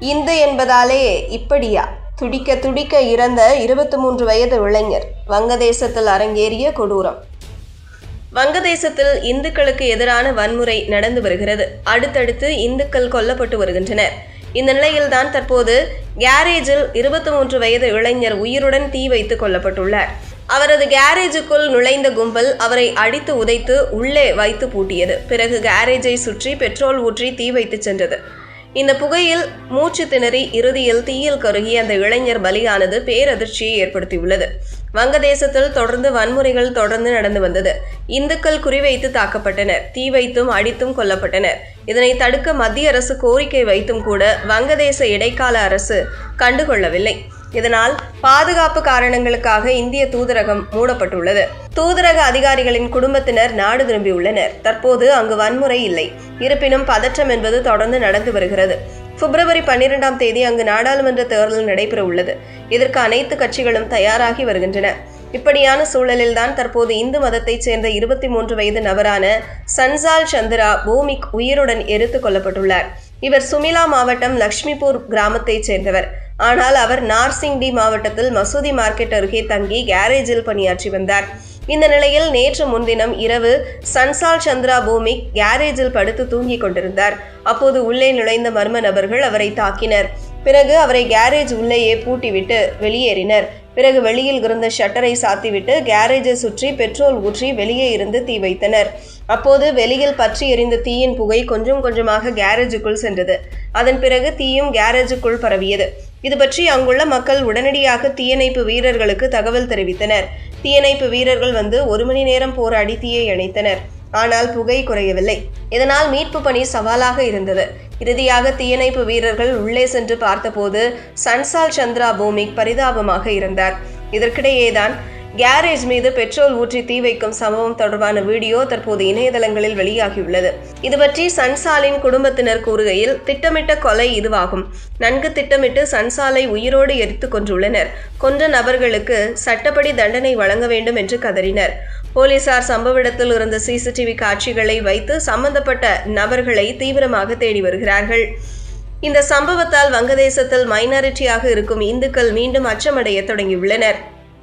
இந்து என்பதாலே இப்படியா? துடிக்க துடிக்க இறந்த இருபத்தி மூன்று வயது இளைஞர் வங்கதேசத்தில் அரங்கேறிய கொடூரம். வங்கதேசத்தில் இந்துக்களுக்கு எதிரான வன்முறை நடந்து வருகிறது. அடுத்தடுத்து இந்துக்கள் கொல்லப்பட்டு வருகின்றனர். இந்த நிலையில்தான் தற்போது கேரேஜில் இருபத்தி மூன்று வயது இளைஞர் உயிருடன் தீ வைத்து கொல்லப்பட்டுள்ளார். அவரது கேரேஜுக்குள் நுழைந்த கும்பல் அவரை அடித்து உதைத்து உள்ளே வைத்து பூட்டியது. பிறகு கேரேஜை சுற்றி பெட்ரோல் ஊற்றி தீ வைத்து சென்றது. இந்த புகையில் மூச்சு திணறி இறுதியில் தீயில் கருகி அந்த இளைஞர் பலியானது பேரதிர்ச்சியை ஏற்படுத்தியுள்ளது. வங்கதேசத்தில் தொடர்ந்து வன்முறைகள் தொடர்ந்து நடந்து வந்தது. இந்துக்கள் குறிவைத்து தாக்கப்பட்டனர். தீ வைத்தும் அடித்தும் கொல்லப்பட்டனர். இதனை தடுக்க மத்திய அரசு கோரிக்கை வைத்தும் கூட வங்கதேச இடைக்கால அரசு கண்டுகொள்ளவில்லை. இதனால் பாதுகாப்பு காரணங்களுக்காக இந்திய தூதரகம் மூடப்பட்டுள்ளது. தூதரக அதிகாரிகளின் குடும்பத்தினர் நாடு திரும்பியுள்ளனர். தற்போது அங்கு வன்முறை இல்லை. இருப்பினும் பதற்றம் என்பது தொடர்ந்து நடந்து வருகிறது. பிப்ரவரி பன்னிரெண்டாம் தேதி அங்கு நாடாளுமன்ற தேர்தல் நடைபெற உள்ளது இதற்கு அனைத்து கட்சிகளும் தயாராகி வருகின்றன. இப்படியான சூழலில்தான் தற்போது இந்து மதத்தைச் சேர்ந்த இருபத்தி மூன்று வயது நபரான சன்சால் சந்திரா பூமிக் உயிருடன் எரித்து கொல்லப்பட்டுள்ளார். இவர் சுமிலா மாவட்டம் லக்ஷ்மிபூர் கிராமத்தைச் சேர்ந்தவர். ஆனால் அவர் நார்சிங்டி மாவட்டத்தில் மசூதி மார்க்கெட் அருகே தங்கி கேரேஜில் பணியாற்றி வந்தார். இந்த நிலையில் நேற்று முன்தினம் இரவு சன்சால் சந்திரா பூமிக் கேரேஜில் படுத்து தூங்கிக் கொண்டிருந்தார். அப்போது உள்ளே நுழைந்த மர்ம நபர்கள் அவரை தாக்கினர். பிறகு அவரை கேரேஜ் உள்ளேயே பூட்டிவிட்டு வெளியேறினர். பிறகு வெளியில் இருந்த ஷட்டரை சாத்திவிட்டு கேரேஜை சுற்றி பெட்ரோல் ஊற்றி வெளியே இருந்து தீ வைத்தனர். அப்போது வெளியில் பற்றி எரிந்த தீயின் புகை கொஞ்சம் கொஞ்சமாக கேரேஜுக்குள் சென்றது. அதன் பிறகு தீயும் கேரேஜுக்குள் பரவியது. இது பற்றி அங்குள்ள மக்கள் உடனடியாக தீயணைப்பு வீரர்களுக்கு தகவல் தெரிவித்தனர். தீயணைப்பு வீரர்கள் வந்து ஒரு மணி நேரம் போராடி தீயை அணைத்தனர். ஆனால் புகை குறையவில்லை. இதனால் மீட்பு பணி சவாலாக இருந்தது. இறுதியாக தீயணைப்பு வீரர்கள் உள்ளே சென்று பார்த்தபோது சன்சால் சந்திரா பூமிக் பரிதாபமாக இருந்தார். இதற்கிடையேதான் கேரேஜ் மீது பெட்ரோல் ஊற்றி தீ வைக்கும் சம்பவம் தொடர்பான வீடியோ தற்போது இணையதளங்களில் வெளியாகியுள்ளது. இது பற்றி சன்சாலின் குடும்பத்தினர் கூறுகையில் திட்டமிட்ட கொலை இதுவாகும். நன்கு திட்டமிட்டு சன்சாலை உயிரோடு எரித்து கொண்டுள்ளனர் கொன்ற நபர்களுக்கு சட்டப்படி தண்டனை வழங்க வேண்டும் என்று கதறினர். போலீசார் சம்பவ இடத்தில் இருந்த சிசிடிவி காட்சிகளை வைத்து சம்பந்தப்பட்ட நபர்களை தீவிரமாக தேடி வருகிறார்கள். இந்த சம்பவத்தால் வங்கதேசத்தில் மைனாரிட்டியாக இருக்கும் இந்துக்கள் மீண்டும் அச்சமடைய தொடங்கியுள்ளனர்.